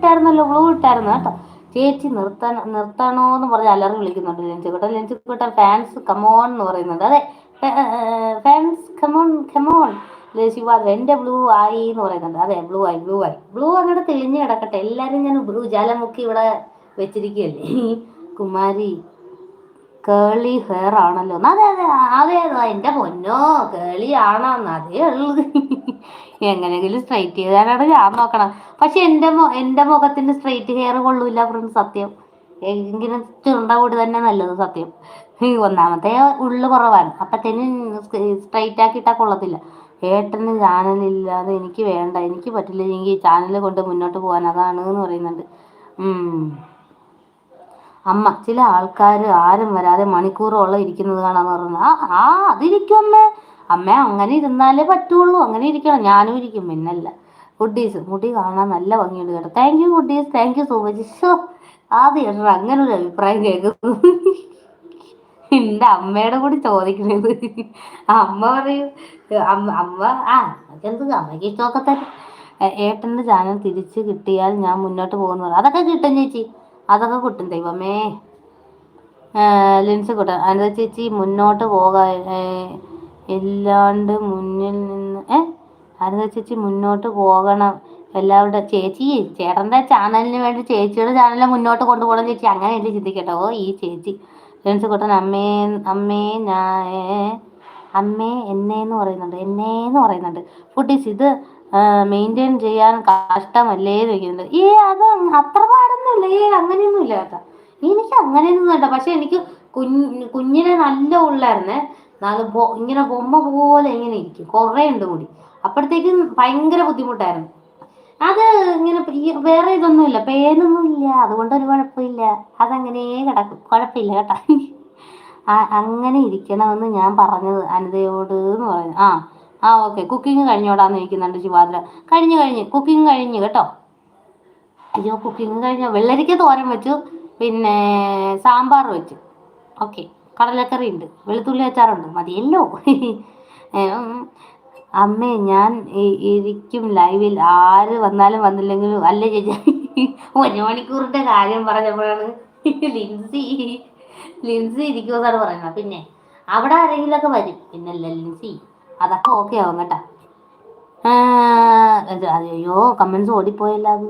ഇട്ടായിരുന്നല്ലോ glue ഇട്ടായിരുന്നു. കേട്ടോ. ചേച്ചി നിർത്താൻ നിർത്തണോ എന്ന് പറഞ്ഞ് അലറി വിളിക്കുന്നുണ്ട് lens Kuttan. Lens Kuttan fans come on എന്ന് പറയുന്നുണ്ട്. അതെ ഫാൻസ് കമോൺ കമോൺ ശിവാദ് എന്റെ ബ്ലൂ ആയി എന്ന് പറയുന്നുണ്ട്. അതെ ബ്ലൂ ആയി ബ്ലൂ ആയി. ബ്ലൂ അങ്ങോട്ട് തെളിഞ്ഞ് കിടക്കട്ടെ. എല്ലാരും ഞാൻ ബ്ലൂ ജലമുക്കി ഇവിടെ വെച്ചിരിക്കുകയല്ലേ? കുമാരി കേളി ഹെയർ ആണല്ലോ. അതെ അതെ അതെ അതെ എന്റെ പൊന്നോ കേളി ആണോന്ന്. അതേ ഉള്ളു. എങ്ങനെയെങ്കിലും സ്ട്രൈറ്റ് ചെയ്താലാണ് ഞാൻ നോക്കണം. പക്ഷെ എന്റെ എന്റെ മുഖത്തിന് സ്ട്രൈറ്റ് ഹെയർ കൊള്ളൂല ഫ്രണ്ട് സത്യം. എങ്കിലും ചുരുണ്ട കൂടി തന്നെ നല്ലത് സത്യം. ഒന്നാമത്തെ ഉള്ളു കുറവാണ്. അപ്പത്തേനും സ്ട്രൈറ്റ് ആക്കിയിട്ടാ കൊള്ളത്തില്ല. ഏട്ടന് ചാനലില്ലാതെ എനിക്ക് വേണ്ട. എനിക്ക് പറ്റില്ല. എനിക്ക് ചാനൽ കൊണ്ട് മുന്നോട്ട് പോകാൻ അതാണ് എന്ന് പറയുന്നുണ്ട്. അമ്മ ചില ആൾക്കാർ ആരും വരാതെ മണിക്കൂറോളം ഇരിക്കുന്നത് കാണാന്ന് പറഞ്ഞു ആ അതിരിക്കും അമ്മ അമ്മ അങ്ങനെ ഇരുന്നാലേ പറ്റുള്ളൂ. അങ്ങനെ ഇരിക്കണം. ഞാനും ഇരിക്കും. പിന്നല്ല. ഗുഡീസ് മുടി കാണാൻ നല്ല ഭംഗിയുണ്ട് കേട്ടോ. Thank you goodies thank you so much show ആദ്യം അങ്ങനെ ഒരു അഭിപ്രായം കേൾക്കുന്നു. എന്റെ അമ്മയുടെ കൂടി ചോദിക്കുന്നത് അമ്മ പറയും അമ്മ അമ്മ ആ എന്ത് അമ്മയ്ക്ക് ഇഷ്ടമൊക്കെ തന്നെ. ഏട്ടന്റെ ചാനൽ തിരിച്ച് കിട്ടിയാൽ ഞാൻ മുന്നോട്ട് പോകുന്നു. അതൊക്കെ കിട്ടും ചേച്ചി. അതൊക്കെ കിട്ടും ദൈവമേ. ലെൻസ് കിട്ടും. അനിത ചേച്ചി മുന്നോട്ട് പോകാൻ എല്ലാണ്ട് മുന്നിൽ നിന്ന് ഏ? അനിത ചേച്ചി മുന്നോട്ട് പോകണം. എല്ലാവരുടെ ചേച്ചി ചേട്ടന്റെ ചാനലിന് വേണ്ടി ചേച്ചിയുടെ ചാനലിനെ മുന്നോട്ട് കൊണ്ടുപോകണം ചേച്ചി. അങ്ങനെയല്ലേ ചിന്തിക്കട്ടോ. ഓ ഈ ചേച്ചി. ലെൻസ് കൂട്ടൻ അമ്മേ അമ്മേ ഞാൻ അമ്മേ എന്നെ പറയുന്നുണ്ട്. എന്നെ പറയുന്നുണ്ട്. ഫുഡീസ് ഇത് മെയിന്റെയിൻ ചെയ്യാൻ കഷ്ടമല്ലേ ചോദിക്കുന്നുണ്ട്. ഏ അത് അത്ര പാടൊന്നുമില്ല. ഏ അങ്ങനെയൊന്നുമില്ല കേട്ടോ. എനിക്ക് അങ്ങനെയൊന്നും കേട്ടോ പക്ഷെ എനിക്ക് കുഞ്ഞ് കുഞ്ഞിനെ നല്ല ഉള്ളായിരുന്നേ. നാല് ഇങ്ങനെ ബൊമ്മ പോലെ ഇങ്ങനെ ഇരിക്കും. കുറേ ഉണ്ട് കൂടി അപ്പോഴത്തേക്കും ഭയങ്കര ബുദ്ധിമുട്ടായിരുന്നു. അത് ഇങ്ങനെ വേറെ ഇതൊന്നുമില്ല. പേനൊന്നും ഇല്ല അതുകൊണ്ട് ഒരു കുഴപ്പമില്ല. അതങ്ങനെ കിടക്കും. കുഴപ്പമില്ല കേട്ടോ. അങ്ങനെ ഇരിക്കണമെന്ന് ഞാൻ പറഞ്ഞത് അനിതയോട് എന്ന് പറഞ്ഞു. ആ ആ ഓക്കെ കുക്കിംഗ് കഴിഞ്ഞോടാന്ന് ചോദിക്കുന്നുണ്ട് ശിവാദ്ര. കഴിഞ്ഞു കഴിഞ്ഞ്. കുക്കിംഗ് കഴിഞ്ഞു കേട്ടോ. അയ്യോ കുക്കിംഗ് കഴിഞ്ഞ? വെള്ളരിക്ക തോരൻ വെച്ചു. പിന്നെ സാമ്പാർ വെച്ചു. ഓക്കെ കടലക്കറി ഉണ്ട്. വെളുത്തുള്ളി അച്ചാറുണ്ട്. മതിയല്ലോ. അമ്മേ ഞാൻ ഇരിക്കും ലൈവിൽ ആര് വന്നാലും വന്നില്ലെങ്കിലും അല്ല ചേച്ചി? ഒരു മണിക്കൂറിന്റെ കാര്യം പറഞ്ഞപ്പോഴാണ് ലിൻസി. ലിൻസി ഇരിക്കുമെന്നാണ് പറയുന്നത്. പിന്നെ അവിടെ ആരെങ്കിലുമൊക്കെ വരും. പിന്നല്ല ലിൻസി? അതൊക്കെ ഓക്കെ ആവും കേട്ടാ. അയ്യോ കമൻസ് ഓടിപ്പോയല്ല അത്.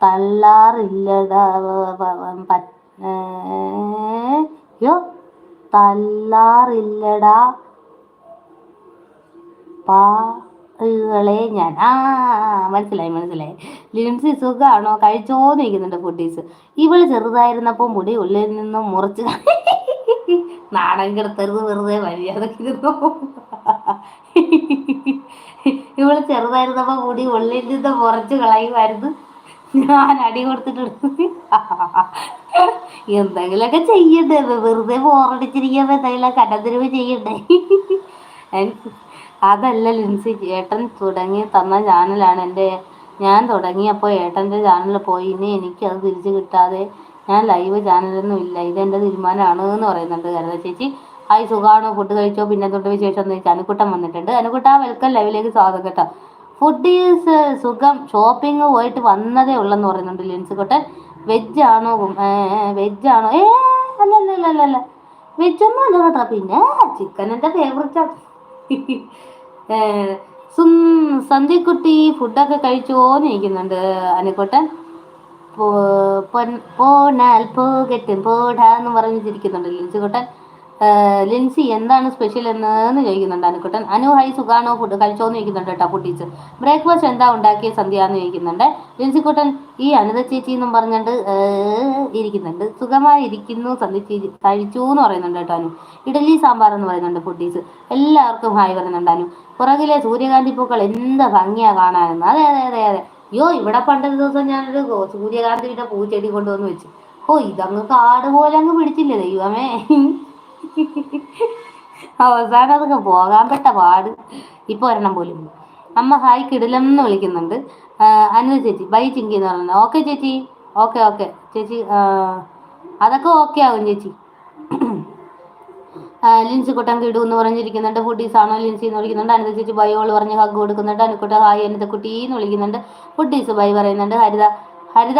തള്ളാറില്ലടാ അയ്യോ തള്ളാറില്ലടാ. പാകളെ ഞാൻ ആ മനസ്സിലായി മനസ്സിലായി. ലിൻസി സുഖമാണോ കഴിച്ചോന്ന് ഇരിക്കുന്നുണ്ട് ഫുഡീസ് ഇവൾ ചെറുതായിരുന്നപ്പോൾ മുടി ഉള്ളിൽ നിന്നും മുറിച്ച് നാടൻ കിടത്തരുത് വെറുതെ മര്യാദക്കിരുന്നു ഇവൾ ചെറുതായിരുന്നപ്പോ കൂടി ഉള്ളിൽ നിന്ന് കുറച്ച് കളയുമായിരുന്നു. ഞാൻ അടി കൊടുത്തിട്ടുണ്ട് എന്തെങ്കിലുമൊക്കെ ചെയ്യണ്ടേ വെറുതെ ബോറടിച്ചിരിക്കുമ്പോ എന്തെങ്കിലും കടത്തിരിവ് ചെയ്യണ്ടേ അതല്ല ലിൻസി ഏട്ടൻ തുടങ്ങി തന്ന ചാനലാണ് എന്റെ ഞാൻ തുടങ്ങിയപ്പോൾ ഏട്ടന്റെ ചാനലിൽ പോയി. ഇനി എനിക്കത് തിരിച്ചു കിട്ടാതെ ഞാൻ ലൈവ് ചാനലൊന്നും ഇല്ല. ഇതെന്റെ തീരുമാനമാണ് എന്ന് പറയുന്നുണ്ട് കരുത ചേച്ചി. ഹായ് സുഖാണോ? ഫുഡ് കഴിച്ചോ? പിന്നെ തൊട്ട് വിശേഷം എന്ന് ചോദിച്ചാൽ അനുക്കുട്ടൻ വന്നിട്ടുണ്ട്. അനുക്കുട്ട വെൽക്കം ലൈവിലേക്ക് സ്വാഗതം കേട്ടോ. ഫുഡ് ഈസ് സുഖം. ഷോപ്പിംഗ് പോയിട്ട് വന്നതേ ഉള്ളെന്ന് പറയുന്നുണ്ട് ലിൻസ് കൊട്ടൻ. വെജ് ആണോ? വെജ് ആണോ? ഏ അല്ല അല്ല അല്ല അല്ല അല്ല. വെജ് ഒന്നും അല്ല കേട്ടോ. പിന്നെ ചിക്കൻ എന്റെ ഫേവറേറ്റാണ് സന്ധ്യക്കുട്ടി ഫുഡൊക്കെ കഴിച്ചോന്ന് ഇരിക്കുന്നുണ്ട് അനുക്കുട്ടൻ പോനാൽ പോകട്ടെ പോടാന്ന് പറഞ്ഞ് ചിരിക്കുന്നുണ്ട് ലിൻസ് എന്താണ് സ്പെഷ്യൽ എന്ന് ചോദിക്കുന്നുണ്ട് അനുക്കുട്ടൻ. അനു ഹൈ സുഖാണോ? ഫുഡ് കഴിച്ചോന്ന് ചോദിക്കുന്നുണ്ട് കേട്ടോ കുട്ടീസ്. ബ്രേക്ക്ഫാസ്റ്റ് എന്താ ഉണ്ടാക്കിയ സന്ധ്യ എന്ന് ചോദിക്കുന്നുണ്ട് ലിൻസിക്കുട്ടൻ ഈ അനിത ചേച്ചി എന്നും പറഞ്ഞിട്ട് ഇരിക്കുന്നുണ്ട്. സുഖമായി ഇരിക്കുന്നു സന്ധ്യ ചേച്ചി കഴിച്ചു എന്ന് പറയുന്നുണ്ട് കേട്ടോ അനു. ഇഡലി സാമ്പാർ എന്ന് പറയുന്നുണ്ട് ഫുഡീസ് എല്ലാവർക്കും ഹായ് പറയുന്നുണ്ട് അനു. പുറകിലെ സൂര്യകാന്തി പൂക്കൾ എന്ത് ഭംഗിയാ കാണാനെന്ന്. അതെ അതെ അതെ അതെ. അയ്യോ ഇവിടെ പണ്ടൊരു ദിവസം ഞാനൊരു സൂര്യകാന്തിയുടെ പൂച്ചെടി കൊണ്ടുവന്ന് വെച്ചു. ഓ ഇതങ്ങ് കാട് പോലെ അങ്ങ് പിടിച്ചില്ലേ ദൈവമേ. അവസാനം അതൊക്കെ പോകാൻ പെട്ട പാട്. ഇപ്പൊ ഒരെണ്ണം പോലും അമ്മ ഹായ് കിടിലം എന്ന് വിളിക്കുന്നുണ്ട് അനു ചേച്ചി ബൈ ചിങ്കി എന്ന് പറയുന്നത്. ഓക്കെ ചേച്ചി ഓക്കെ ഓക്കെ. ചേച്ചി അതൊക്കെ ഓക്കെ ആകും ചേച്ചി. ലിൻസ് കുട്ടൻ കിടു എന്ന് പറഞ്ഞിരിക്കുന്നുണ്ട്. ഫുഡീസ് ആണോ ലിൻസി എന്ന് വിളിക്കുന്നുണ്ട്. അനിത ചേച്ചി ബയോൾ പറഞ്ഞ് ഹഗ് കൊടുക്കുന്നുണ്ട്. അനുക്കുട്ട ഹായ് അനിത കുട്ടി എന്ന് വിളിക്കുന്നുണ്ട്. ഫുഡീസ് ബൈ പറയുന്നുണ്ട്. ഹരിത ഹരിത